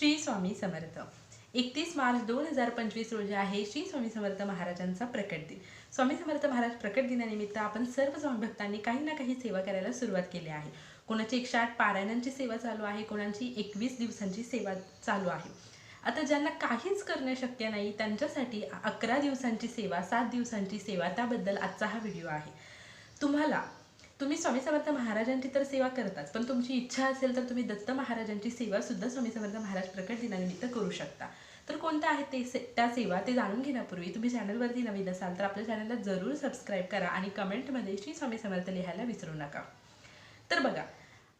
श्री स्वामी समर्थ. एकतीस मार्च दोन हजार पंचवीस रोजी आहे श्री स्वामी समर्थ महाराजांचा प्रकट दिन. स्वामी समर्थ महाराज प्रकट दिनानिमित्त आपण सर्व स्वामी भक्तांनी काही ना काही सेवा करायला सुरुवात केली आहे. कोणाची एकशे आठ पारायणांची सेवा चालू आहे कोणाची एकवीस दिवसांची सेवा चालू आहे. आता ज्यांना काहीच करणं शक्य नाही त्यांच्यासाठी अकरा दिवसांची सेवा सात दिवसांची सेवा त्याबद्दल आजचा हा व्हिडिओ आहे. तुम्हाला तुम्ही स्वामी समर्थ महाराजांची तर सेवा करताच पण तुमची इच्छा असेल तर तुम्ही दत्त महाराजांची सेवा सुद्धा स्वामी समर्थ महाराज प्रकट दिनानिमित्त करू शकता. तर कोणत्या आहेत ते से त्या सेवा ते जाणून घेण्यापूर्वी तुम्ही चॅनलवरती नवीन असाल तर आपल्या चॅनलला जरूर सबस्क्राईब करा आणि कमेंटमध्ये श्री स्वामी समर्थ लिहायला विसरू नका. तर बघा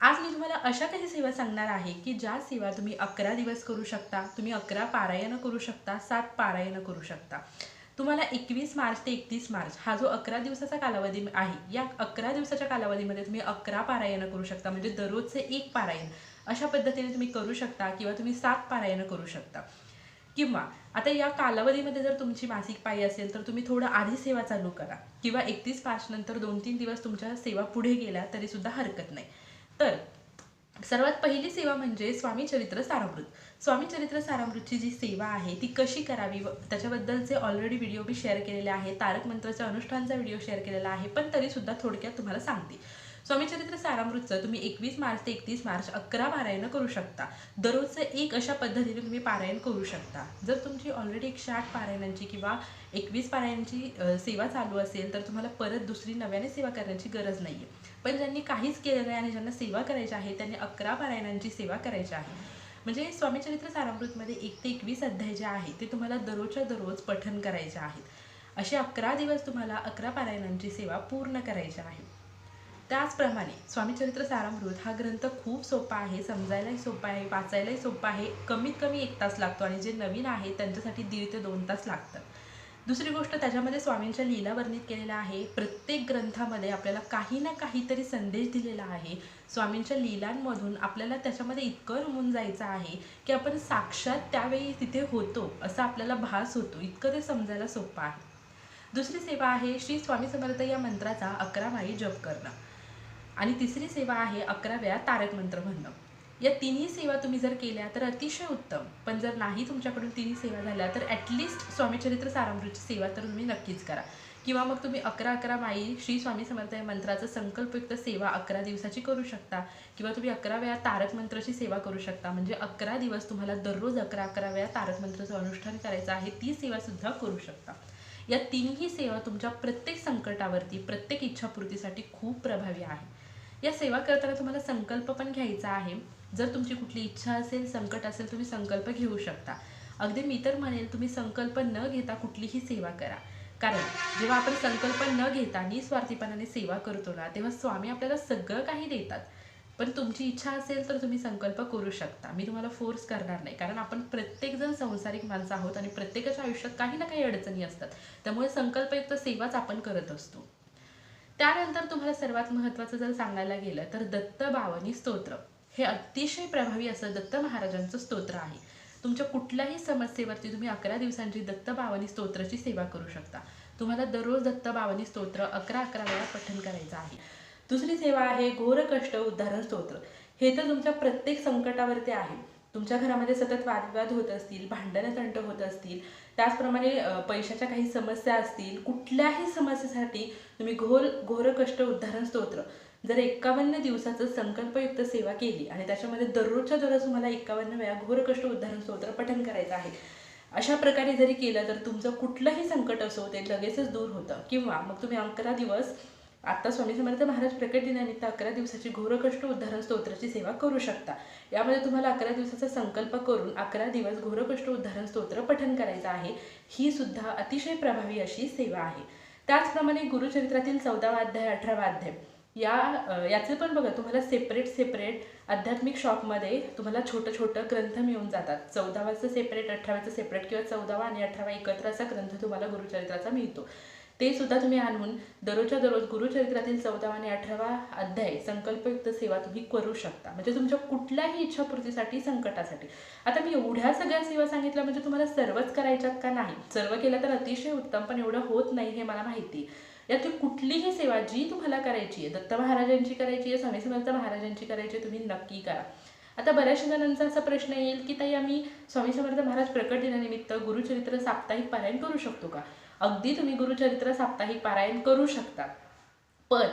आज मी तुम्हाला अशा काही सेवा सांगणार आहे की ज्या सेवा तुम्ही अकरा दिवस करू शकता तुम्ही अकरा पारायणं करू शकता सात पारायणं करू शकता. तुम्हाला एकवीस मार्च ते एकतीस मार्च हा जो अकरा दिवसाचा कालावधी आहे या अकरा दिवसाच्या कालावधीमध्ये तुम्ही अकरा पारायणं करू शकता म्हणजे दररोजचे एक पारायण. अशा पद्धतीने तुम्ही करू शकता किंवा तुम्ही सात पारायणं करू शकता. किंवा आता या कालावधीमध्ये जर तुमची मासिक पाळी असेल तर तुम्ही थोडं आधी सेवा चालू करा किंवा एकतीस मार्च नंतर दोन तीन दिवस तुमच्या सेवा पुढे गेल्या तरी सुद्धा हरकत नाही. तर सर्वात पहिली सेवा म्हणजे स्वामी चरित्र सारामृत. स्वामी चरित्र सारामृतची जी सेवा आहे ती कशी करावी? व त्याच्याबद्दलचे ऑलरेडी व्हिडिओ मी शेअर केलेले आहे तारक मंत्राच्या अनुष्ठानचा व्हिडिओ शेअर केलेला आहे पण तरीसुद्धा थोडक्यात तुम्हाला सांगते. स्वामी चरित्र सारामृतचं तुम्ही एकवीस मार्च ते एकतीस मार्च अकरा पारायणं करू शकता. दररोजचं एक अशा पद्धतीने तुम्ही पारायण करू शकता. जर तुमची ऑलरेडी एकशे आठ पारायणांची किंवा एकवीस पारायणांची सेवा चालू असेल तर तुम्हाला परत दुसरी नव्याने सेवा करण्याची गरज नाही आहे पण ज्यांनी काहीच केलं नाही आणि ज्यांना सेवा करायची आहे त्यांनी अकरा पारायणांची सेवा करायची आहे. म्हणजे स्वामीचरित्र सारामृतमध्ये एक ते एकवीस अध्याय जे आहे ते तुम्हाला दररोजच्या दररोज पठन करायचे आहेत. असे अकरा दिवस तुम्हाला अकरा पारायणांची सेवा पूर्ण करायची आहे. त्याचप्रमाणे स्वामीचरित्र सारामृत हा ग्रंथ खूप सोपा आहे समजायलाही सोपा आहे वाचायलाही सोपा आहे. कमीत कमी एक तास लागतो आणि जे नवीन आहे त्यांच्यासाठी दीड ते दोन तास लागतात. दुसरी गोष्ट त्याच्यामध्ये स्वामींच्या लीला वर्णित केलेल्या आहे. प्रत्येक ग्रंथामध्ये आपल्याला काही ना काहीतरी संदेश दिलेला आहे. स्वामींच्या लीलांमधून आपल्याला त्याच्यामध्ये इतकं रमून जायचं आहे की आपण साक्षात त्यावेळी तिथे होतो असं आपल्याला भास होतो. इतकं ते समजायला सोपं आहे. दुसरी सेवा आहे श्री स्वामी समर्थ या मंत्राचा अकरा माई जप करणं. आणि तिसरी सेवा आहे अकराव्या तारक मंत्र म्हणणं. या तिन्ही सेवा तुम्ही जर केल्या तर अतिशय उत्तम. पण जर नाही तुमच्याकडून तिन्ही सेवा झाल्या तर ॲटलिस्ट स्वामीचरित्र सारामृतची सेवा तर तुम्ही नक्कीच करा. किंवा मग तुम्ही अकरा अकरा माई श्री स्वामी समर्थ या मंत्राचं संकल्पयुक्त सेवा अकरा दिवसाची करू शकता. किंवा तुम्ही अकरा वेळा तारक मंत्राची सेवा करू शकता. म्हणजे अकरा दिवस तुम्हाला दररोज अकरा अकरा वेळा तारक मंत्राचं अनुष्ठान करायचं आहे ती सेवासुद्धा करू शकता. या तिन्ही सेवा तुमच्या प्रत्येक संकटावरती प्रत्येक इच्छापूर्तीसाठी खूप प्रभावी आहे. या सेवा करताना तुम्हाला संकल्प पण घ्यायचा आहे. जर तुमची कुठली इच्छा असेल संकट असेल तुम्ही संकल्प घेऊ शकता. अगदी मी तर म्हणेल तुम्ही संकल्प न घेता कुठलीही सेवा करा. कारण जेव्हा आपण संकल्प न घेता निस्वार्थीपणाने सेवा करतो ना तेव्हा स्वामी आपल्याला सगळं काही देतात. पण तुमची इच्छा असेल तर तुम्ही संकल्प करू शकता. मी तुम्हाला फोर्स करणार नाही. कारण आपण प्रत्येकजण संसारिक माणसं आहोत आणि प्रत्येकाच्या आयुष्यात काही ना काही अडचणी असतात. त्यामुळे संकल्पयुक्त सेवाच आपण करत असतो. त्यानंतर तुम्हाला सर्वात महत्त्वाचं जर सांगायला गेलं तर दत्त बावनी स्तोत्र. हे अतिशय प्रभावी असं दत्त महाराजांचं स्तोत्र आहे. तुमच्या कुठल्याही समस्येवरती तुम्ही अकरा दिवसांची दत्त बावनी स्तोत्राची सेवा करू शकता. तुम्हाला दररोज दत्त बावनी स्तोत्र अकरा अकरा वेळा पठन करायचं आहे. दुसरी सेवा आहे घोर कष्ट उद्धारण स्तोत्र. हे तर तुमच्या प्रत्येक संकटावरती आहे. तुमच्या घरामध्ये सतत वादविवाद होत असतील भांडणं तंट होत असतील त्याचप्रमाणे पैशाच्या काही समस्या असतील कुठल्याही समस्येसाठी तुम्ही घोर घोर कष्ट उद्धारण स्तोत्र. जर एकावन्न दिवसाचं संकल्पयुक्त सेवा केली आणि त्याच्यामध्ये दररोजच्या दररोज तुम्हाला एकावन्न वेळा घोरकष्ट उद्धारण स्तोत्र पठन करायचं आहे अशा प्रकारे जरी केलं तर तुमचं कुठलंही संकट असो ते लगेचच दूर होतं. किंवा मग तुम्ही अकरा दिवस आत्ता स्वामी समर्थ महाराज प्रकट दिनानिमित्त अकरा दिवसाची घोरकष्ट उद्धारण स्तोत्राची सेवा करू शकता. यामध्ये तुम्हाला अकरा दिवसाचा संकल्प करून अकरा दिवस घोरकष्ट उद्धारण स्तोत्र पठन करायचं आहे ही सुद्धा अतिशय प्रभावी अशी सेवा आहे. त्याचप्रमाणे गुरुचरित्रातील चौदावा अध्याय अठरावा अध्याय या याचे पण बघा तुम्हाला सेपरेट सेपरेट आध्यात्मिक शॉपमध्ये तुम्हाला छोटं छोटं ग्रंथ मिळून जातात. चौदावाचं सेपरेट अठराव्याचं सेपरेट किंवा चौदावा आणि अठरावा एकत्र असा ग्रंथ तुम्हाला गुरुचरित्राचा मिळतो. ते सुद्धा तुम्ही आणून दररोजच्या दररोज गुरुचरित्रातील चौदावा आणि अठरावा अध्याय संकल्पयुक्त सेवा तुम्ही करू शकता. म्हणजे तुमच्या कुठल्याही इच्छापूर्तीसाठी संकटासाठी. आता मी एवढ्या सगळ्या सेवा सांगितल्या म्हणजे तुम्हाला सर्वच करायच्यात का नाही? सर्व केलं तर अतिशय उत्तम पण एवढं होत नाही हे मला माहिती. यातली कुठलीही सेवा जी तुम्हाला करायची आहे दत्त महाराजांची करायची आहे स्वामी समर्थ महाराजांची करायची आहे, तुम्ही नक्की करा. आता बऱ्याचशा जणांचा असा प्रश्न येईल की ताई आम्ही स्वामी समर्थ महाराज प्रकट दिनानिमित्त गुरुचरित्र साप्ताहिक पारायण करू शकतो का? अगदी तुम्ही गुरुचरित्र साप्ताहिक पारायण करू शकता. पण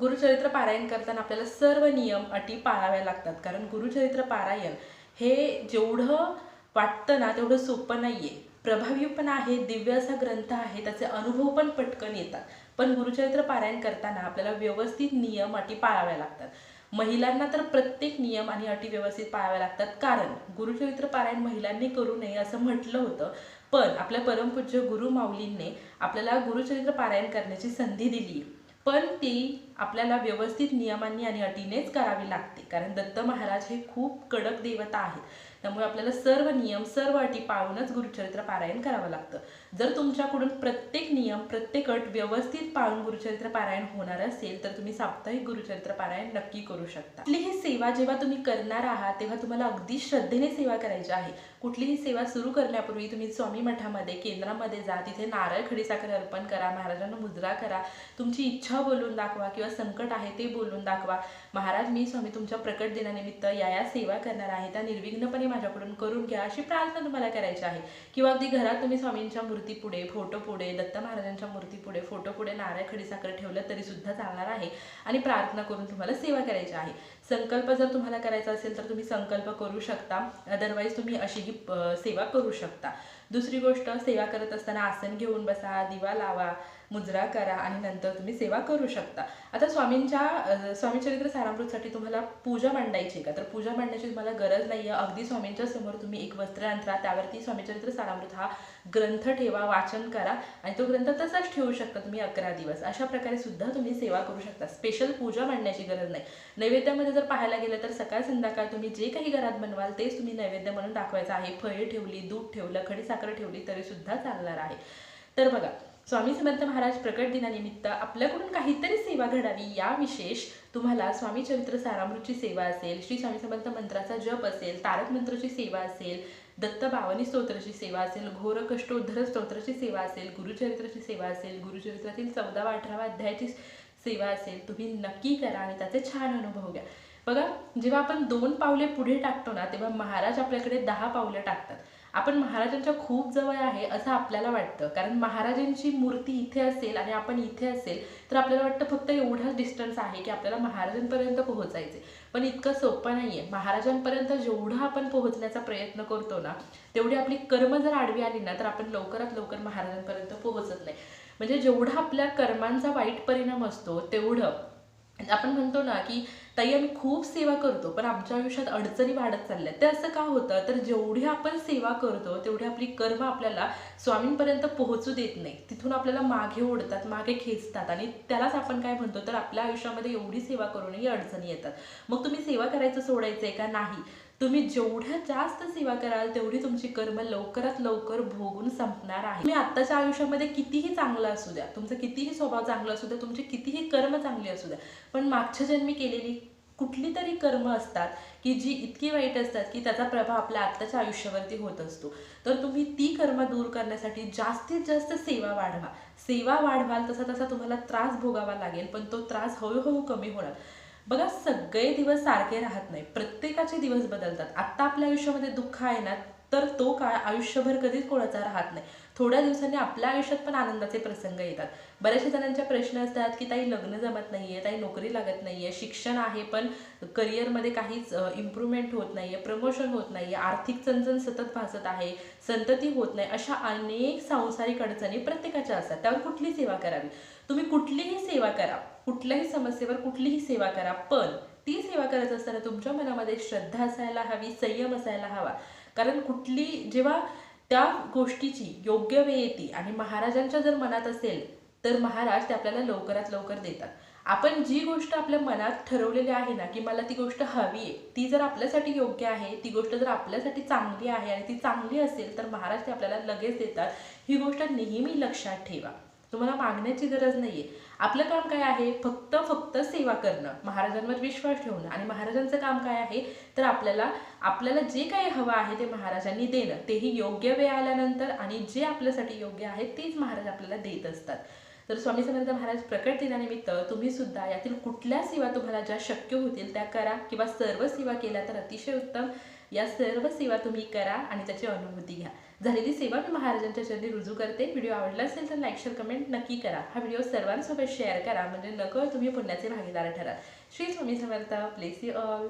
गुरुचरित्र पारायण करताना आपल्याला सर्व नियम अटी पाळाव्या लागतात. कारण गुरुचरित्र पारायण हे जेवढं वाटतं ना तेवढं सोपं नाही आहे प्रभावी पण आहे दिव्य असा ग्रंथ आहे त्याचे अनुभव पण पटकन येतात. पण गुरुचरित्र पारायण करताना आपल्याला व्यवस्थित नियम अटी पाळाव्या लागतात. महिलांना तर प्रत्येक नियम आणि अटी व्यवस्थित पाळाव्या लागतात. कारण गुरुचरित्र पारायण महिलांनी करू नये असं म्हटलं होतं. पण आपल्या परमपूज्य गुरु माऊलींनी आपल्याला गुरुचरित्र पारायण करण्याची संधी दिली. पण ती आपल्याला व्यवस्थित नियमांनी आणि अटीनेच करावी लागते. कारण दत्त महाराज हे खूप कडक देवता आहेत. त्यामुळे आपल्याला सर्व नियम सर्व अटी पाळूनच गुरुचरित्र पारायण करावं लागतं. जर तुमच्याकडून प्रत्येक नियम प्रत्येक अट व्यवस्थित पाळून गुरुचरित्र पारायण होणार असेल तर तुम्ही साप्ताहिक गुरुचरित्र पारायण नक्की करू शकता. कुठलीही सेवा जेव्हा तुम्ही करणार आहात तेव्हा तुम्हाला अगदी श्रद्धेने सेवा करायची आहे. कुठलीही सेवा सुरू करण्यापूर्वी तुम्ही स्वामी मठामध्ये केंद्रामध्ये जा. तिथे नारळ खडीसाखर अर्पण करा महाराजांना मुजरा करा. तुमची इच्छा बोलून दाखवा किंवा संकट आहे ते बोलून दाखवा. महाराज मी स्वामी तुमच्या प्रकट दिनानिमित्त या या सेवा करणार आहे. त्या निर्विघ्नपणे माझ्याकडून करून घ्या अशी प्रार्थना तुम्हाला करायची आहे. किंवा अगदी घरात तुम्ही स्वामींच्या मूर्ती पुढे फोटो पुढे दत्त महाराजांच्या मूर्ती पुढे फोटो पुढे नारळ खडीसाखर ठेवलं तरी सुद्धा चालणार आहे आणि प्रार्थना करून तुम्हाला सेवा करायची आहे. संकल्प जर तुम्हाला करायचा असेल तर तुम्ही संकल्प करू शकता. अदरवाईज तुम्ही अशीही ही सेवा करू शकता. दुसरी गोष्ट सेवा करत असताना आसन घेऊन बसा दिवा लावा मुजरा करा आणि नंतर तुम्ही सेवा करू शकता. आता स्वामींच्या स्वामीचरित्र सारामृतसाठी तुम्हाला पूजा मांडायची आहे का? तर पूजा मांडण्याची तुम्हाला गरज नाही आहे अगदी स्वामींच्या समोर तुम्ही एक वस्त्र अंतरा त्यावरती स्वामीचरित्र सारामृत हा ग्रंथ ठेवा वाचन करा आणि तो ग्रंथ तसाच ठेवू शकता तुम्ही अकरा दिवस. अशा प्रकारे सुद्धा तुम्ही सेवा करू शकता. स्पेशल पूजा मांडण्याची गरज नाही. नैवेद्यामध्ये जर पाहायला गेलं तर सकाळ संध्याकाळ तुम्ही जे काही घरात बनवाल तेच तुम्ही नैवेद्य म्हणून दाखवायचं आहे. फळे ठेवली दूध ठेवलं खडीसाखर ठेवली तरी सुद्धा चालणार आहे. तर बघा स्वामी समर्थ महाराज प्रकट दिनानिमित्त आपल्याकडून काहीतरी सेवा घडावी या विशेष तुम्हाला स्वामी चरित्र सारामृतची सेवा असेल श्री स्वामी समर्थ मंत्राचा जप असेल तारक मंत्राची सेवा असेल दत्त बावनी स्तोत्राची सेवा असेल घोर कष्टोद्धर स्तोत्राची सेवा असेल गुरुचरित्राची सेवा असेल गुरुचरित्रातील चौदावा अठरावा अध्यायाची सेवा असेल तुम्ही नक्की करा आणि त्याचे छान अनुभव घ्या. बघा जेव्हा आपण दोन पावले पुढे टाकतो ना तेव्हा महाराज आपल्याकडे दहा पावलं टाकतात. आपण महाराजांच्या खूप जवळ आहे असं आपल्याला वाटतं. कारण महाराजांची मूर्ती इथे असेल आणि आपण इथे असेल तर आपल्याला वाटतं फक्त एवढाच डिस्टन्स आहे की आपल्याला महाराजांपर्यंत पोहोचायचे. पण इतकं सोपं आहे महाराजांपर्यंत जेवढं आपण पोहोचण्याचा प्रयत्न करतो ना तेवढी आपली कर्म जर आडवी आली ना तर आपण लवकरात लवकर महाराजांपर्यंत पोहोचत नाही. म्हणजे जेवढा आपल्या कर्मांचा वाईट परिणाम असतो तेवढं आपण म्हणतो ना की ताई आम्ही खूप सेवा करतो पण आमच्या आयुष्यात अडचणी वाढत चालल्या ते असं का होतं? तर जेवढी आपण सेवा करतो तेवढी आपली कर्म आपल्याला स्वामींपर्यंत पोहोचू देत नाही. तिथून आपल्याला मागे ओढतात मागे खेचतात आणि त्यालाच आपण काय म्हणतो? तर आपल्या आयुष्यामध्ये एवढी सेवा करूनही अडचणी येतात. मग तुम्ही सेवा करायचं सोडायचं आहे का? नाही. तुम्ही जेवढ्या जास्त सेवा कराल तेवढी तुमची कर्म लवकरात लवकर भोगून संपणार आहे. तुम्ही आत्ताच्या आयुष्यामध्ये कितीही चांगला असू द्या तुमचा कितीही स्वभाव चांगला असू द्या तुमची कितीही कर्म चांगली असू द्या पण मागच्या जन्मी केलेली कुठली तरी कर्म असतात की जी इतकी वाईट असतात की त्याचा प्रभाव आपल्या आत्ताच्या आयुष्यावरती होत असतो. तर तुम्ही ती कर्म दूर करण्यासाठी जास्तीत जास्त सेवा वाढवा. सेवा वाढवाल तसा तसा तुम्हाला त्रास भोगावा लागेल पण तो त्रास हळूहळू कमी होणार. बघा सगळे दिवस सारखे राहत नाही. प्रत्येकाचे दिवस बदलतात. आत्ता आपल्या आयुष्यामध्ये दुःख आहे ना तर तो काळ आयुष्यभर कधीच कोणाचा राहत नाही. थोड्या दिवसांनी आपल्या आयुष्यात पण आनंदाचे प्रसंग येतात. बऱ्याचशा जणांच्या प्रश्न असतात की ताई लग्न जमत नाही आहे ताई नोकरी लागत नाही आहे शिक्षण आहे पण करिअरमध्ये काहीच इम्प्रूव्हमेंट होत नाही आहे प्रमोशन होत नाही आहे आर्थिक चणचण सतत भासत आहे संतती होत नाही अशा अनेक सांसारिक अडचणी प्रत्येकाच्या असतात. त्यावर कुठली सेवा करावी? तुम्ही कुठलीही सेवा करा. कुठल्याही समस्येवर कुठलीही सेवा करा पण ती सेवा करत असताना तुमच्या मनामध्ये श्रद्धा असायला हवी संयम असायला हवा. कारण कुठली जेव्हा त्या गोष्टीची योग्य वेळ येते आणि महाराजांच्या जर मनात असेल तर महाराज ते आपल्याला लवकरात लवकर देतात. आपण जी गोष्ट आपल्या मनात ठरवलेली आहे ना की मला ती गोष्ट हवी आहे ती जर आपल्यासाठी योग्य आहे ती गोष्ट जर आपल्यासाठी चांगली आहे आणि ती चांगली असेल तर महाराज ते आपल्याला लगेच देतात. ही गोष्ट नेहमी लक्षात ठेवा. तुम्हाला मागण्याची गरज नाहीये. आपलं काम काय आहे? फक्त फक्त सेवा करणं. महाराजांवर विश्वास ठेवणं. आणि महाराजांचं काम काय आहे? तर आपल्याला आपल्याला जे काही हवं आहे ते महाराजांनी देणं. तेही योग्य वेळ आल्यानंतर आणि जे आपल्यासाठी योग्य आहे तेच महाराज आपल्याला देत असतात. तर स्वामी समर्थ महाराज प्रकट दिनानिमित्त तुम्ही सुद्धा यातील कुठल्या सेवा तुम्हाला ज्या शक्य होतील त्या करा किंवा सर्व सेवा केल्या तर अतिशय उत्तम. या सर्व सेवा तुम्ही करा आणि त्याची अनुभूती घ्या. झालेली सेवा मी महाराजांच्या चरणी रुजू करते. व्हिडिओ आवडला असेल तर लाईक शेअर कमेंट नक्की करा. हा व्हिडिओ सर्वांसोबत शेअर करा. म्हणजे नकळ तुम्ही पुण्याचे भागीदार ठराल. Shri Swami Samarth. Bless you all